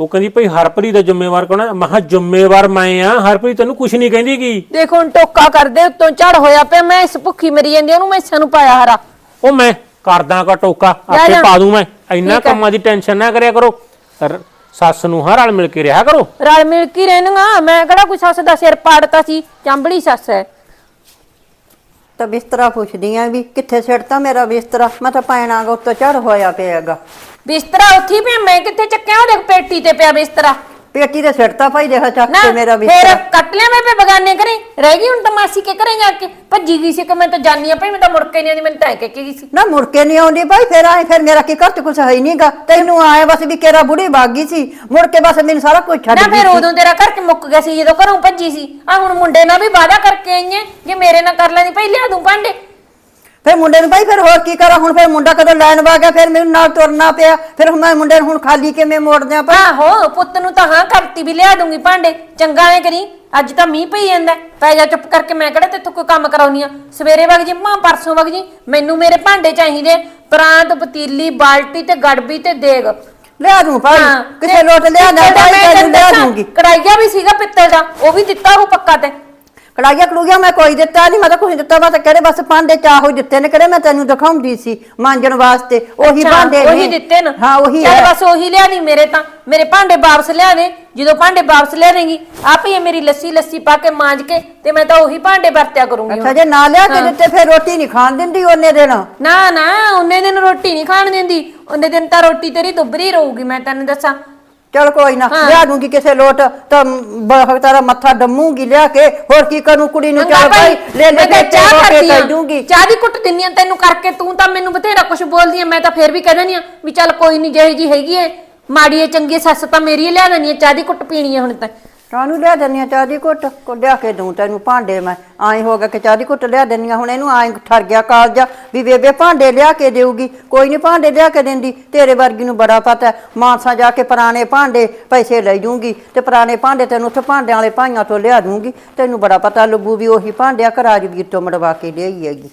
[SPEAKER 3] ਉਹ ਕਹਿੰਦੀ ਭਈ ਹਰਪ੍ਰੀਤ ਦਾ ਜ਼ਿੰਮੇਵਾਰ ਕੌਣ ਹੈ ਮਹਾ ਜ਼ਿੰਮੇਵਾਰ ਮੈਂ ਆ। ਹਰਪ੍ਰੀਤ ਤੈਨੂੰ ਕੁਝ ਨਹੀਂ ਕਹਿੰਦੀ ਕੀ
[SPEAKER 2] ਦੇਖ ਹੁਣ ਟੋਕਾ ਕਰਦੇ ਉੱਤੋਂ ਝੜ ਹੋਇਆ ਪਿਆ ਮੈਂ ਇਸ ਭੁੱਖੀ ਮਰੀ ਜਾਂਦੀ ਉਹਨੂੰ ਮੈਂ ਸਾਨੂੰ ਪਾਇਆ ਹਰਾ।
[SPEAKER 3] ਉਹ ਮੈਂ ਕਰਦਾ ਕਾ ਟੋਕਾ ਆਪੇ। ਪਾ ਦੂੰ ਮੈਂ। ਇੰਨਾ। ਕੰਮਾਂ ਦੀ ਟੈਨਸ਼ਨ ਨਾ ਕਰਿਆ ਕਰੋ। ਰ- ਸੱਸ ਨੂੰ ਹਰ ਰਲ ਮਿਲ ਕੇ ਰਿਹਾ ਕਰੋ।
[SPEAKER 2] ਰਲ ਮਿਲ ਕੇ ਰਹਿਣਗਾ ਮੈਂ ਕਿਹੜਾ ਕੋਈ ਸੱਸ ਦਾ ਸਿਰ ਪਾੜਤਾ ਸੀ? ਚੰਬੜੀ ਸੱਸ ਹੈ।
[SPEAKER 1] ਤਾਂ ਬਿਸਤਰਾ ਪੁੱਛਦੀ ਆ ਵੀ ਕਿੱਥੇ ਸਿੱਟਤਾ ਮੇਰਾ ਬਿਸਤਰਾ? ਮੈਂ ਤਾਂ ਪੈਣਾਗਾ ਉੱਤੋਂ ਚੜ ਹੋਇਆ ਪਿਆਗਾ
[SPEAKER 2] ਬਿਸਤਰਾ ਉੱਥੇ ਹੀ ਪਿਆ ਮੈਂ ਕਿੱਥੇ ਚੱਕਿਆ ਉਹ ਦੇਖ ਪੇਟੀ ਤੇ ਪਿਆ ਬਿਸਤਰਾ?
[SPEAKER 1] ਪੇਟੀ ਤੇ ਸਿੱਟਤਾ ਭਾਈ ਦੇਖ ਚੱਕ
[SPEAKER 2] ਨਾ
[SPEAKER 1] ਕੇ ਮੇਰਾ
[SPEAKER 2] ਫੇਰ
[SPEAKER 1] ਬਿਸਤਰਾ
[SPEAKER 2] ਕੱਟ ਲਿਆ ਮੈਂ ਪੇ ਬਗਾਨੇ ਕਰੇ ਰਹਿ ਗਈ ਹੁਣ ਤਾਂ ਮਾਸੀ ਕੇ ਘਰੇ ਜਾ ਕੇ? ਭੱਜੀ ਗਈ ਸੀ ਕਿ ਮੈਂ ਤਾਂ ਜਾਨੀ ਆ ਭਈ ਮੈਂ ਤਾਂ ਮੁੜ ਕੇ ਨਹੀਂ ਆਉਂਦੀ ਮੈਨੂੰ ਤਾਂ ਕਹਿ ਕੇ ਗਈ ਸੀ।
[SPEAKER 1] ਨਾ ਮੁੜ ਕੇ ਨਹੀਂ ਆਉਂਦੀ ਭਾਈ ਫਿਰ ਆਏ ਫਿਰ ਮੇਰਾ ਕੀ ਚ ਕੁਛ ਹੈ ਹੀ ਨਹੀਂਗਾ ਤੈਨੂੰ ਆਏ ਬਸ ਵੀ ਕੇਰਾ ਬੁੜੀ ਬਾਗੀ ਸੀ। ਮੁੜ ਕੇ ਬਸ ਮੈਨੂੰ ਸਾਰਾ ਕੁਝ ਛੱਡ
[SPEAKER 2] ਨਾ ਫਿਰ। ਉਦੋਂ ਤੇਰਾ ਘਰ ਕਿ ਮੁੱਕ ਗਿਆ ਸੀ ਜਦੋਂ ਘਰੋਂ ਭੱਜੀ ਸੀ। ਆ ਹੁਣ ਮੁੰਡੇ ਨਾਲ ਵੀ ਵਾਅਦਾ ਕਰਕੇ ਆਈ ਐ ਜੇ ਮੇਰੇ ਨਾਲ ਕਰ ਲੈਂਦੀ ਭਈ ਲਿਆ ਦੂੰ ਭਾਂਡੇ।
[SPEAKER 1] ਫਿਰ ਮੁੰਡੇ ਨੂੰ ਭਾਈ ਫਿਰ ਹੋਰ ਕੀ ਕਰਾਂ? ਹੁਣ ਫਿਰ ਮੁੰਡਾ ਕਦੋਂ ਲੈਣ ਵਾ ਗਿਆ? ਫਿਰ ਮੈਨੂੰ ਨਾਲ ਤੁਰਨਾ ਪਿਆ। ਫਿਰ ਹੁਣ ਮੈਂ ਮੁੰਡੇ ਨੂੰ ਹੁਣ ਖਾਲੀ ਕਿਵੇਂ ਮੋੜਦਿਆਂ ਭਾਈ
[SPEAKER 2] ਆਹੋ ਪੁੱਤ ਨੂੰ ਤਾਂ ਹਾਂ ਕਰਤੀ ਵੀ ਲਿਆ ਦੂੰਗੀ ਭਾਂਡੇ। ਚੰਗਾ ਐ ਕਰੀ ਅੱਜ ਤਾਂ ਮੀਂਹ ਪਈ ਜਾਂਦਾ। ਪੈ ਜਾ ਚੁੱਪ ਕਰਕੇ ਮੈਂ ਕਿਹੜਾ ਤੇਥੋਂ ਕੋਈ ਕੰਮ ਕਰਾਉਣੀ ਆ? ਸਵੇਰੇ ਵਗ ਜੀ ਮਾਂ ਪਰਸੋਂ ਵਗ ਜੀ ਮੈਨੂੰ ਮੇਰੇ ਭਾਂਡੇ ਚਾਹੀਦੇ। ਪ੍ਰਾਂਤ ਪਤੀਲੀ ਬਾਲਟੀ ਤੇ ਗੜਬੀ ਤੇ ਦੇਗ।
[SPEAKER 1] ਲਿਆ ਦੂੰ ਭਾਈ। ਕਿਸੇ ਲੋਟ ਲਿਆ ਨਾ ਭਾਈ ਤੈਨੂੰ ਲਿਆ ਦੂੰਗੀ।
[SPEAKER 2] ਕੜਾਈਆ ਵੀ ਸੀਗਾ ਪਿੱਤਲ ਦਾ ਉਹ ਵੀ ਦਿੱਤਾ ਉਹ ਪੱਕਾ ਤੇ।
[SPEAKER 1] ਕੜਾਈਆ ਕੜੂਈਆ ਮੈਂ ਕੋਈ ਦਿੱਤਾ ਨਹੀਂ ਮੈਂ ਤਾਂ ਕੁਝ ਦਿੱਤਾ ਮੈਂ ਤਾਂ ਕਿਹੜੇ ਬਸ ਭਾਂਡੇ ਚਾਹੋ ਦਿੱਤੇ ਨੇ ਕਿਹੜੇ ਮੈਂ ਤੈਨੂੰ ਦਿਖਾਉਂਦੀ ਸੀ ਮਾਂਜਣ ਵਾਸਤੇ ਉਹੀ
[SPEAKER 2] ਅੱਛਾ,
[SPEAKER 1] ਭਾਂਡੇ ਨੇ।
[SPEAKER 2] ਉਹੀ ਦਿੱਤੇ ਨਾ।
[SPEAKER 1] ਹਾਂ ਉਹੀ
[SPEAKER 2] ਚੱਲ
[SPEAKER 1] ਹੈ।
[SPEAKER 2] ਬਸ ਉਹੀ ਲਿਆ ਨਹੀਂ ਮੇਰੇ ਤਾਂ ਮੇਰੇ ਭਾਂਡੇ ਵਾਪਸ ਲਿਆ ਦੇ ਜਦੋਂ ਭਾਂਡੇ ਵਾਪਸ ਲਿਆ ਦੇਂਗੀ ਆਪ ਹੀ ਇਹ ਮੇਰੀ ਲੱਸੀ ਲੱਸੀ ਪਾ ਕੇ ਮਾਂਜ ਕੇ ਤੇ ਮੈਂ ਤਾਂ ਉਹੀ ਭਾਂਡੇ ਵਰਤਿਆ ਕਰੂੰਗੀ
[SPEAKER 1] ਅੱਛਾ ਜੇ ਨਾ ਲਿਆ ਕੇ ਦਿੱਤੇ ਫਿਰ ਰੋਟੀ ਨਹੀਂ ਖਾਣ ਦਿੰਦੀ ਉਹਨੇ ਦਿਨ।
[SPEAKER 2] ਨਾ ਨਾ ਉਹਨੇ ਦਿਨ ਰੋਟੀ ਨਹੀਂ ਖਾਣ ਦਿੰਦੀ ਉਹਨੇ ਦਿਨ ਤਾਂ ਰੋਟੀ ਤੇਰੀ ਦੁੱਬਰੀ ਰਹੂਗੀ ਮੈਂ ਤੈਨੂੰ ਦੱਸਾਂ।
[SPEAKER 1] ਚਲ ਕੋਈ ਨਾ। ਲਿਆ ਦੂੰਗੀ ਕਿਸੇ ਲੋਟ ਤਾਂ ਬ- ਤਾਰਾ ਮੱਥਾ ਡੰਮੂਗੀ ਲਿਆ ਕੇ ਹੋਰ ਕੀ ਕਰੂੰ ਕੁੜੀ ਨੂੰ ਚੱਲ ਭਾਈ ਲੈ ਲੈ ਕੇ
[SPEAKER 2] ਚਾਹ
[SPEAKER 1] ਚਾਹ
[SPEAKER 2] ਕਰਦੀ ਆਂ।
[SPEAKER 1] ਦੂੰਗੀ
[SPEAKER 2] ਚਾਹ ਦੀ ਕੁੱਟ ਦਿੰਨੀ ਆ ਤੈਨੂੰ ਕਰਕੇ ਤੂੰ ਤਾਂ ਮੈਨੂੰ ਬਥੇਰਾ ਕੁਝ ਬੋਲਦੀ ਆ ਮੈਂ ਤਾਂ ਫੇਰ ਵੀ ਕਹਿ ਦਿੰਦੀ ਆ ਵੀ ਚੱਲ ਕੋਈ ਨਹੀਂ ਜਿਹੀ ਜੀ ਹੈਗੀ ਏ ਮਾੜੀ ਏ ਚੰਗੀ ਸੱਸ ਤਾਂ ਮੇਰੀ ਲਿਆ ਦੇਣੀ ਆ ਚਾਹ ਦੀ ਕੁੱਟ ਪੀਣੀ ਆ ਹੁਣ ਤਾਂ
[SPEAKER 1] ਕਾਹਨੂੰ ਲਿਆ ਦਿੰਨੀ ਆ ਚਾਹ ਦੀ ਘੁੱਟ? ਕੋ ਲਿਆ ਕੇ ਦੂੰ ਤੈਨੂੰ ਭਾਂਡੇ ਮੈਂ। ਆਏ ਹੋ ਗਿਆ ਕਿ ਚਾਹ ਦੀ ਘੁੱਟ ਲਿਆ ਦਿੰਨੀ ਆ। ਹੁਣ ਇਹਨੂੰ ਆਏ ਠਰ ਗਿਆ ਕਾਲਜਾ ਵੀ ਬੇਬੇ ਭਾਂਡੇ ਲਿਆ ਕੇ ਦੇਊਗੀ। ਕੋਈ ਨਹੀਂ ਭਾਂਡੇ ਲਿਆ ਕੇ ਦਿੰਦੀ। ਤੇਰੇ ਵਰਗੀ ਨੂੰ ਬੜਾ ਪਤਾ ਹੈ। ਮਾਨਸਾ ਜਾ ਕੇ ਪੁਰਾਣੇ ਭਾਂਡੇ ਪੈਸੇ ਲੈ ਜੂੰਗੀ ਤੇ ਪੁਰਾਣੇ ਭਾਂਡੇ ਤੈਨੂੰ ਉੱਥੇ ਭਾਂਡਿਆਂ ਵਾਲੇ ਭਾਈਆਂ ਤੋਂ ਲਿਆ ਦੂੰਗੀ ਤੈਨੂੰ ਬੜਾ ਪਤਾ ਲੱਗੂ ਵੀ ਉਹੀ ਭਾਂਡਿਆ ਘਰ ਰਾਜਵੀਰ ਤੋਂ ਮੜਵਾ ਕੇ ਲਿਆਈ ਹੈਗੀ।